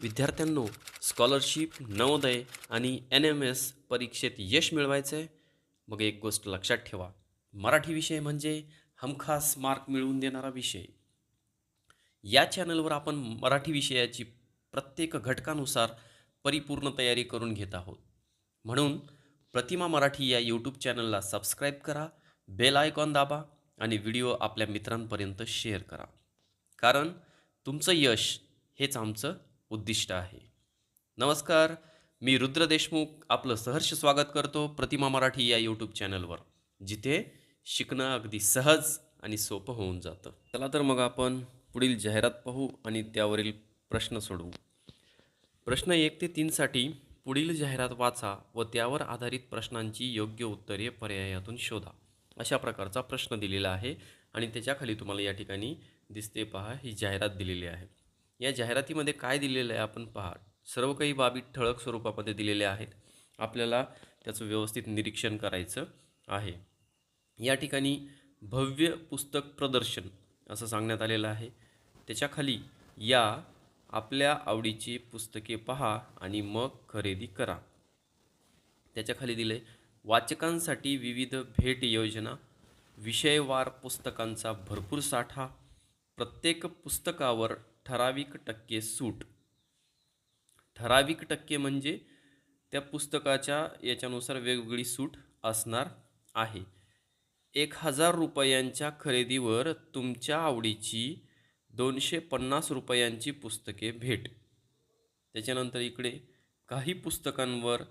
विद्यार्थ्यांनो स्कॉलरशिप नवोदय आणि N M S परीक्षेत यश मिळवायचं आहे मग एक गोष्ट लक्षात ठेवा. मराठी विषय म्हणजे हमखास मार्क मिळवून देणारा विषय. या चॅनलवर आपण मराठी विषयाची प्रत्येक घटकानुसार परिपूर्ण तयारी करून घेत आहोत. म्हणून प्रतिमा मराठी या यूट्यूब चॅनलला सबस्क्राईब करा बेल आयकॉन दाबा आणि व्हिडिओ आपल्या मित्रांपर्यंत शेअर करा. कारण तुमचं यश हेच आमचं उद्दिष्ट आहे. नमस्कार मी रुद्र देशमुख आपलं सहर्ष स्वागत करतो प्रतिमा मराठी या यूट्यूब चॅनलवर जिथे शिकणं अगदी सहज आणि सोपं होऊन जातं. चला तर मग आपण पुढील जाहिरात पाहू आणि त्यावरील प्रश्न सोडवू. प्रश्न एक ते तीनसाठी पुढील जाहिरात वाचा व त्यावर आधारित प्रश्नांची योग्य उत्तरे पर्यायातून शोधा. अशा प्रकारचा प्रश्न दिलेला आहे आणि त्याच्याखाली तुम्हाला या ठिकाणी दिसते पहा ही जाहिरात दिलेली आहे. या जाहिरातीमध्ये काय दिलेलं आहे आपण पहा. सर्व काही बाबी ठळक स्वरूपामध्ये दिलेल्या आहेत. आपल्याला त्याचं व्यवस्थित निरीक्षण करायचं आहे. या ठिकाणी भव्य पुस्तक प्रदर्शन असं सांगण्यात आलेलं आहे. त्याच्याखाली या आपल्या आवडीची पुस्तके पहा आणि मग खरेदी करा. त्याच्याखाली दिले वाचकांसाठी विविध भेट योजना विषयवार पुस्तकांचा भरपूर साठा प्रत्येक पुस्तकावर ठराविक टक्के सूट. ठराविक टक्के म्हणजे त्या पुस्तकाच्या याच्यानुसार वेगवेगळी सूट असणार आहे. एक हजार रुपयांच्या खरेदीवर तुमच्या आवडीची दोनशे पन्नास रुपयांची पुस्तके भेट. त्याच्यानंतर इकडे काही पुस्तकांवर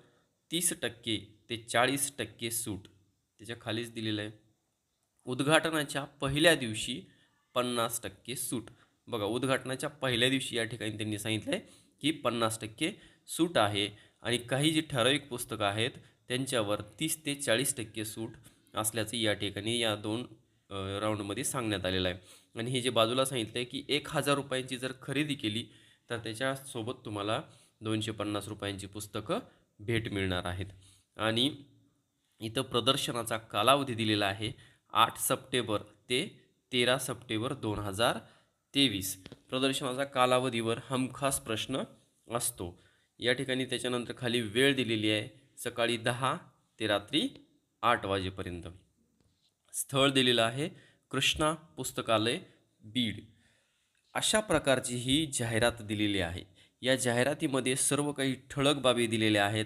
तीस टक्के ते चाळीस टक्के सूट. त्याच्या खालीच दिलेलं आहे. उद्घाटनाच्या पहिल्या दिवशी पन्नास टक्के सूट. बघा उद्घाटनाच्या पहिल्या दिवशी या ठिकाणी त्यांनी सांगितलं आहे की पन्नास टक्के सूट आहे आणि काही जी ठराविक पुस्तकं आहेत त्यांच्यावर तीस ते चाळीस टक्के सूट असल्याचं या ठिकाणी या दोन राऊंडमध्ये सांगण्यात आलेलं आहे. आणि हे जे बाजूला सांगितलं आहे की एक हजार रुपयांची जर खरेदी केली तर त्याच्यासोबत तुम्हाला दोनशे पन्नास रुपयांची पुस्तकं भेट मिळणार आहेत. आणि इथं प्रदर्शनाचा कालावधी दिलेला आहे आठ सप्टेंबर ते तेरा सप्टेंबर दोन हजार तेवीस. प्रदर्शनाचा कालावधीवर हमखास प्रश्न असतो. या ठिकाणी त्याच्यानंतर खाली वेळ दिलेली आहे. सकाळी दहा ते रात्री आठ वाजेपर्यंत. स्थळ दिलेलं आहे कृष्णा पुस्तकालय बीड. अशा प्रकारची ही जाहिरात दिलेली आहे. या जाहिरातीमध्ये सर्व काही ठळक बाबी दिलेल्या आहेत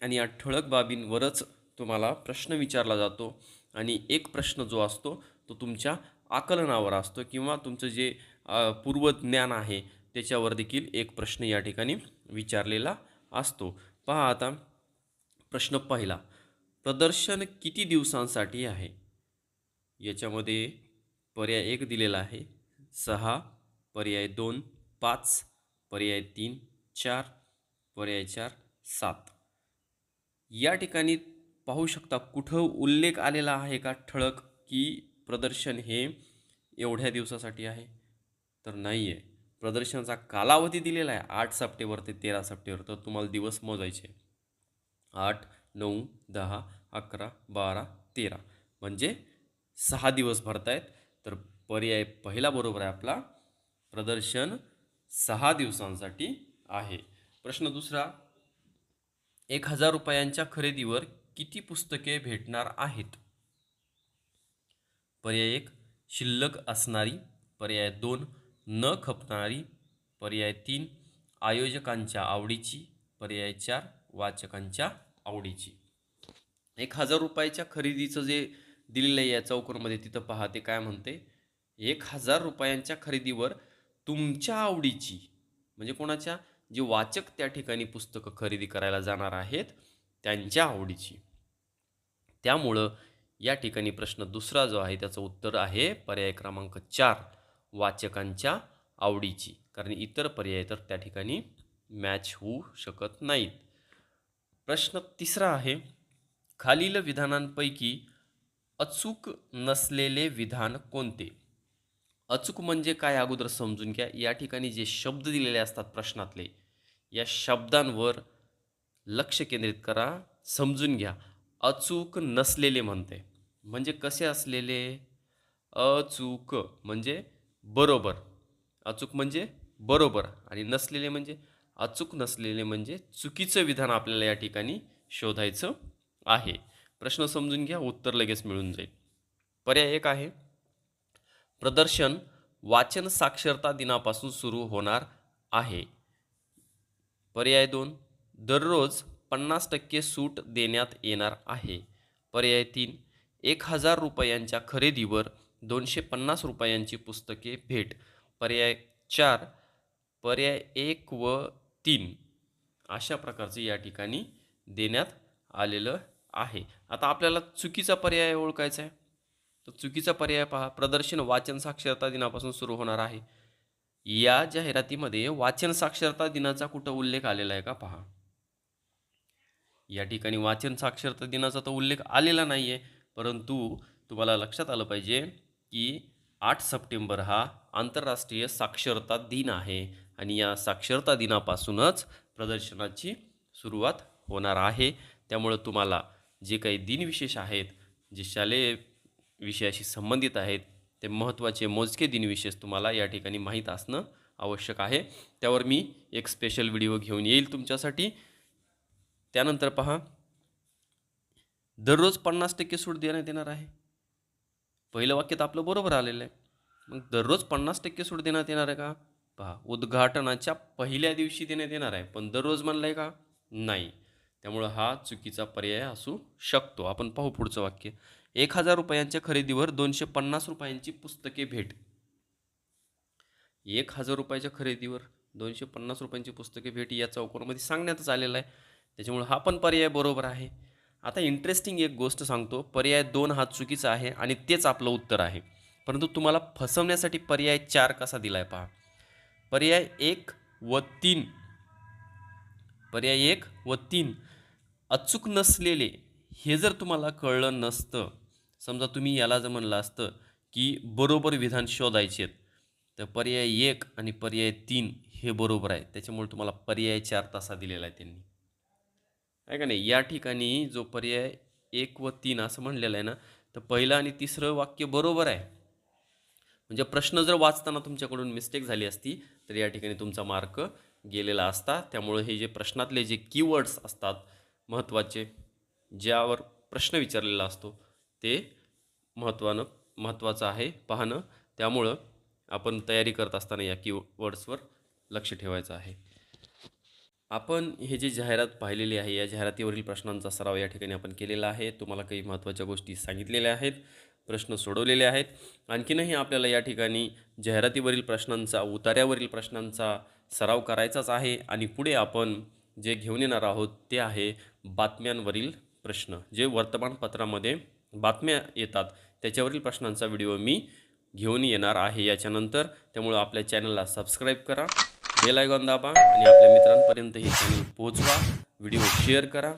आणि या ठळक बाबींवरच तुम्हाला प्रश्न विचारला जातो आणि एक प्रश्न जो असतो तो तुमच्या आकलनावर असतो किंवा तुमचं जे पूर्वज्ञान आहे. त्याच्यावर देखील एक प्रश्न या ठिकाणी विचारलेला असतो. पहा आता प्रश्न पहिला. प्रदर्शन किती दिवसांसाठी आहे? याच्यामध्ये पर्याय एक दिलेला आहे. सहा पर्याय दोन पाच पर्याय तीन चार पर्याय चार सात. या ठिकाणी पाहू शकता कुठं उल्लेख आलेला आहे का ठळक की प्रदर्शन हे एवढ्या दिवसासाठी आहे? तर नाही आहे प्रदर्शनाचा कालावधी दिलेला आहे आठ सप्टेंबर ते तेरा सप्टेंबर. तर तुम्हाला दिवस मोजायचे आठ नऊ दहा अकरा बारा तेरा. म्हणजे सहा दिवस भरतायत. तर पर्याय पहिला बरोबर आहे आपला प्रदर्शन सहा दिवसांसाठी आहे. प्रश्न दुसरा एक हजार रुपयांच्या खरेदीवर किती पुस्तके भेटणार आहेत? पर्याय एक शिल्लक असणारी. पर्याय दोन न खपणारी पर्याय तीन आयोजकांच्या आवडीची पर्याय चार वाचकांच्या आवडीची. एक हजार रुपयाच्या खरेदीचं जे दिलेलं आहे या चौकोनमध्ये तिथं पहा ते काय म्हणते? एक हजार रुपयांच्या खरेदीवर तुमच्या आवडीची म्हणजे कोणाच्या? जे वाचक त्या ठिकाणी पुस्तकं खरेदी करायला जाणार आहेत त्यांच्या आवडीची. त्यामुळं या ठिकाणी प्रश्न दुसरा जो आहे त्याचं उत्तर आहे पर्याय क्रमांक चार. वाचकांच्या आवडीची. कारण इतर पर्याय तर त्या ठिकाणी मॅच होऊ शकत नाहीत. प्रश्न तिसरा आहे खालील विधानांपैकी अचूक नसलेले विधान कोणते? अचूक म्हणजे काय अगोदर समजून घ्या. या ठिकाणी जे शब्द दिलेले असतात प्रश्नातले या शब्दांवर लक्ष केंद्रित करा समजून घ्या. अचूक नसलेले म्हणते. म्हणजे कसे असलेले? अचूक म्हणजे बरोबर. अचूक म्हणजे बरोबर आणि नसलेले म्हणजे अचूक नसलेले म्हणजे चुकीचं विधान आपल्याला या ठिकाणी शोधायचं आहे. प्रश्न समजून घ्या उत्तर लगेच मिळून जाईल. पर्याय एक आहे. प्रदर्शन वाचन साक्षरता दिनापासून सुरू होणार आहे. पर्याय दोन दररोज पन्नास टक्के सूट देण्यात येणार आहे. पर्याय तीन एक हजार रुपयांच्या खरेदीवर दोनशे पन्नास रुपयांची पुस्तके भेट पर्याय चार पर्याय एक व तीन अशा प्रकारचे या ठिकाणी देण्यात आलेलं आहे. आता आपल्याला चुकीचा पर्याय ओळखायचा आहे. तर चुकीचा पर्याय पहा. प्रदर्शन वाचन साक्षरता दिनापासून सुरू होणार आहे. या जाहिरातीमध्ये वाचन साक्षरता दिनाचा कुठं उल्लेख आलेला आहे का पहा. या ठिकाणी वाचन साक्षरता दिनाचा तर उल्लेख आलेला नाही आहे परंतु तुम्हाला लक्षात आलं पाहिजे की आठ सप्टेंबर हा आंतरराष्ट्रीय साक्षरता दिन आहे आणि या साक्षरता दिनापासूनच प्रदर्शनाची सुरुवात होणार आहे. त्यामुळं तुम्हाला जे काही दिनविशेष आहेत जे शालेय विषयाशी संबंधित आहेत ते महत्त्वाचे मोजके दिनविशेष तुम्हाला या ठिकाणी माहीत असणं आवश्यक आहे. त्यावर मी एक स्पेशल व्हिडिओ घेऊन येईल तुमच्यासाठी. त्यानंतर पहा दररोज पन्नास टक्के सूट देण्यात येणार आहे. पहिलं वाक्य तर आपलं बरोबर आलेलं आहे. मग दररोज पन्नास टक्के सूट देण्यात येणार आहे का? पहा उद्घाटनाच्या पहिल्या दिवशी देण्यात येणार आहे पण दररोज म्हणलं आहे का? नाही. त्यामुळं हा चुकीचा पर्याय असू शकतो. आपण पाहू पुढचं वाक्य. एक हजार रुपयांच्या खरेदीवर दोनशे पन्नास रुपयांची पुस्तके भेट. एक हजार रुपयाच्या खरेदीवर दोनशे पन्नास रुपयांची पुस्तके भेट या चौकोनामध्ये सांगण्यातच आलेलं आहे. त्याच्यामुळे हा पण पर्याय बरोबर आहे. आता इंटरेस्टिंग एक गोष्ट सांगतो. पर्याय दोन हा चुकीचा आहे आणि तेच आपलं उत्तर आहे. परंतु तुम्हाला फसवण्यासाठी पर्याय चार कसा दिला आहे पहा. पर्याय एक व तीन. पर्याय एक व तीन. अचूक नसलेले हे जर तुम्हाला कळलं नसतं समजा तुम्ही याला जर म्हणलं असतं की बरोबर विधान शोधायचे आहेत तर पर्याय एक आणि पर्याय तीन हे बरोबर आहे. त्याच्यामुळे तुम्हाला पर्याय चार तासा दिलेला आहे त्यांनी. आहे का नाही? या ठिकाणी जो पर्याय एक व तीन असं म्हणलेलं आहे ना तर पहिलं आणि तिसरं वाक्य बरोबर आहे. म्हणजे प्रश्न जर वाचताना तुमच्याकडून मिस्टेक झाली असती तर या ठिकाणी तुमचा मार्क गेलेला असता. त्यामुळे हे जे प्रश्नातले जे कीवर्ड्स असतात महत्त्वाचे ज्यावर प्रश्न विचारलेला असतो ते महत्त्वानं महत्त्वाचं आहे पाहणं. त्यामुळं आपण तयारी करत असताना या कीवर्ड्सवर लक्ष ठेवायचं आहे. आपण हे जे जाहिरात पाहिलेली आहे या जाहिरातीवरील प्रश्नांचा सराव या ठिकाणी आपण केलेला आहे. तुम्हाला काही महत्त्वाच्या गोष्टी सांगितलेल्या आहेत प्रश्न सोडवलेले आहेत. आणखीनही आपल्याला या ठिकाणी जाहिरातीवरील प्रश्नांचा उतार्यावरील प्रश्नांचा सराव करायचाच आहे आणि पुढे आपण जे घेऊन येणार आहोत ते आहे बातम्यांवरील प्रश्न. जे वर्तमानपत्रामध्ये बातम्या येतात त्याच्यावरील प्रश्नांचा व्हिडिओ मी घेऊन येणार आहे याच्यानंतर. त्यामुळं आपल्या चॅनलला सबस्क्राईब करा. बेल आयकॉन दाबा आणि आपल्या मित्रांपर्यंत हे चॅनल पोहोचवा. व्हिडिओ शेअर करा.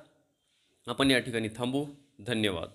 आपण या ठिकाणी थांबू. धन्यवाद.